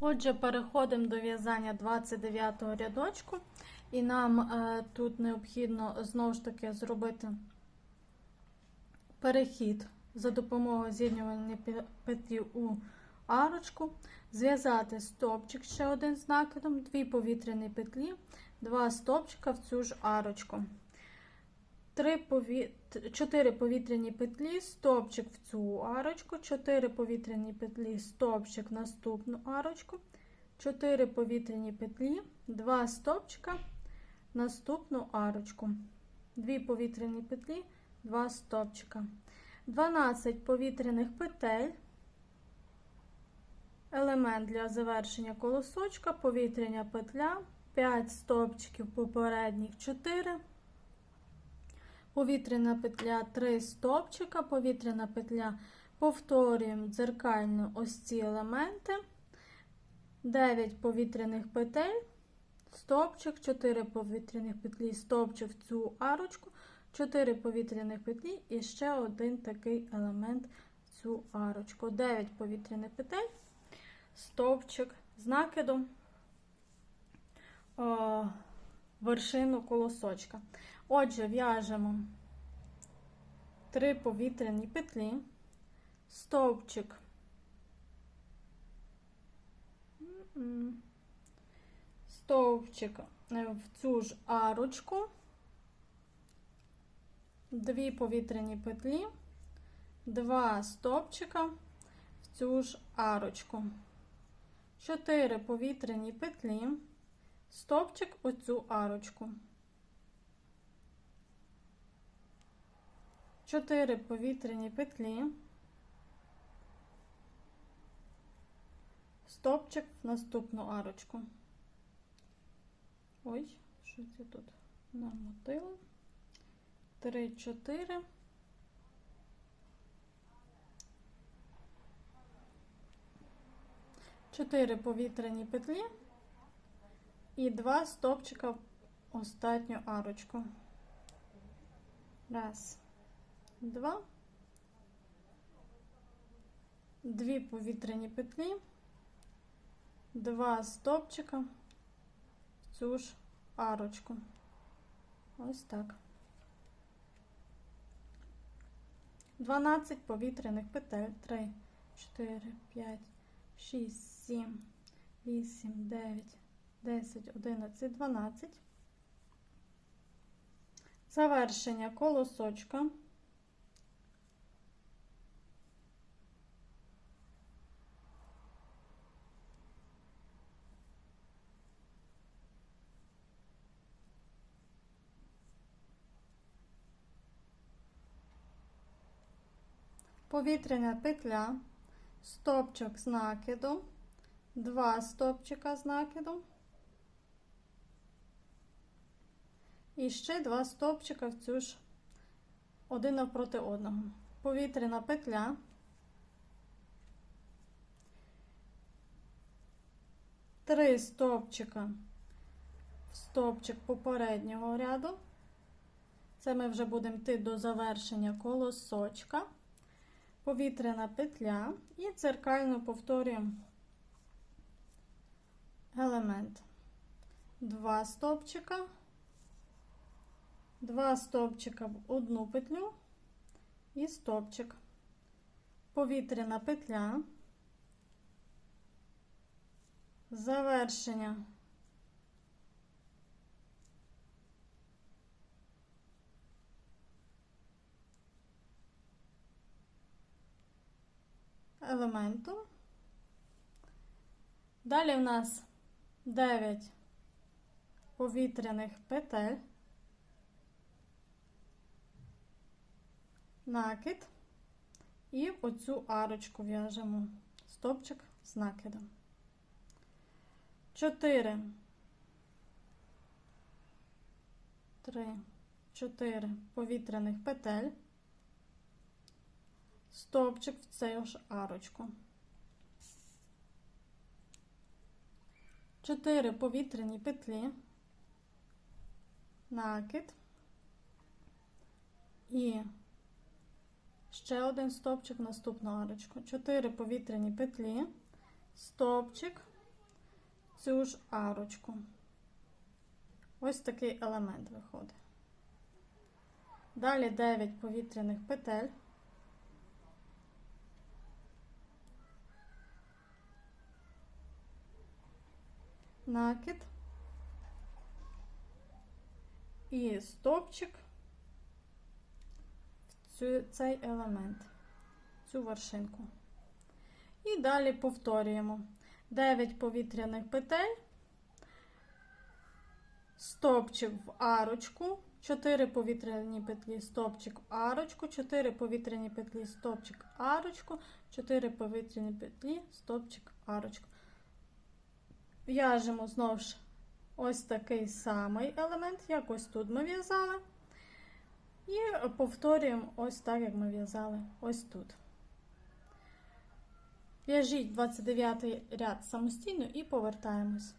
Отже, переходимо до в'язання 29 го рядочку, і нам е, тут необхідно знову ж таки зробити перехід за допомогою з'єднювальної петлі у арочку, зв'язати стовпчик ще один з накидом, дві повітряні петлі, два стовпчика в цю ж арочку. Три пові... т- Чотири повітряні петлі, стовпчик в цю арочку, 4 повітряні петлі, стовпчик в наступну арочку, 4 повітряні петлі, 2 стовпчика, наступну арочку, 2 повітряні петлі, 2 стовпчика, 12 повітряних петель, елемент для завершення колосочка, повітряна петля, 5 стовпчиків попередніх 4. Повітряна петля 3 стовпчика, повітряна петля. Повторюємо дзеркально ось ці елементи, 9 повітряних петель, стовпчик, 4 повітряних петлі, стовпчик в цю арочку, 4 повітряних петлі. І ще один такий елемент в цю арочку. 9 повітряних петель, стовпчик. З накидом о, вершину колосочка. Отже, в'яжемо три повітряні петлі, стовпчик, стовпчик е, в цю ж арочку, дві повітряні петлі, два стовпчика в цю ж арочку, чотири повітряні петлі, стовпчик у цю арочку. 4 повітряні петлі, стопчик в наступну арочку. Ой, що це тут намотила? 3, 4. Чотири повітряні петлі і два стопчика в останню арочку. Раз два, дві повітряні петлі, два стопчика в цю ж арочку. Ось так. 12 повітряних петель. 3, 4, 5, 6, 7, 8, 9, 10, 11, 12. Завершення колосочка. Повітряна петля, стопчик з накидом, два стопчика з накидом. І ще два стопчика в цю ж один навпроти одного. Повітряна петля. Три стопчика в стопчик попереднього ряду. Це ми вже будемо йти до завершення колосочка повітряна петля і дзеркально повторюємо елемент. Два стовпчика, два стовпчика в одну петлю і стовпчик. Повітряна петля, завершення. Елементу. Далі в нас 9 повітряних петель, накид. І оцю арочку в'яжемо стопчик з накидом. 4, 3, 4 повітряних петель стовпчик в цю ж арочку. Чотири повітряні петлі, накид і ще один стовпчик в наступну арочку. Чотири повітряні петлі, стовпчик цю ж арочку. Ось такий елемент виходить. Далі 9 повітряних петель. Накид. І стопчик в цю, цей елемент, цю вершинку. І далі повторюємо 9 повітряних петель, стопчик в арочку, 4 повітряні петлі, стопчик в арочку, 4 повітряні петлі, стопчик в арочку, 4 повітряні петлі, стопчик арочку. В'яжемо знову ж ось такий самий елемент, як ось тут ми в'язали. І повторюємо ось так, як ми в'язали ось тут. В'яжіть 29 ряд самостійно і повертаємось.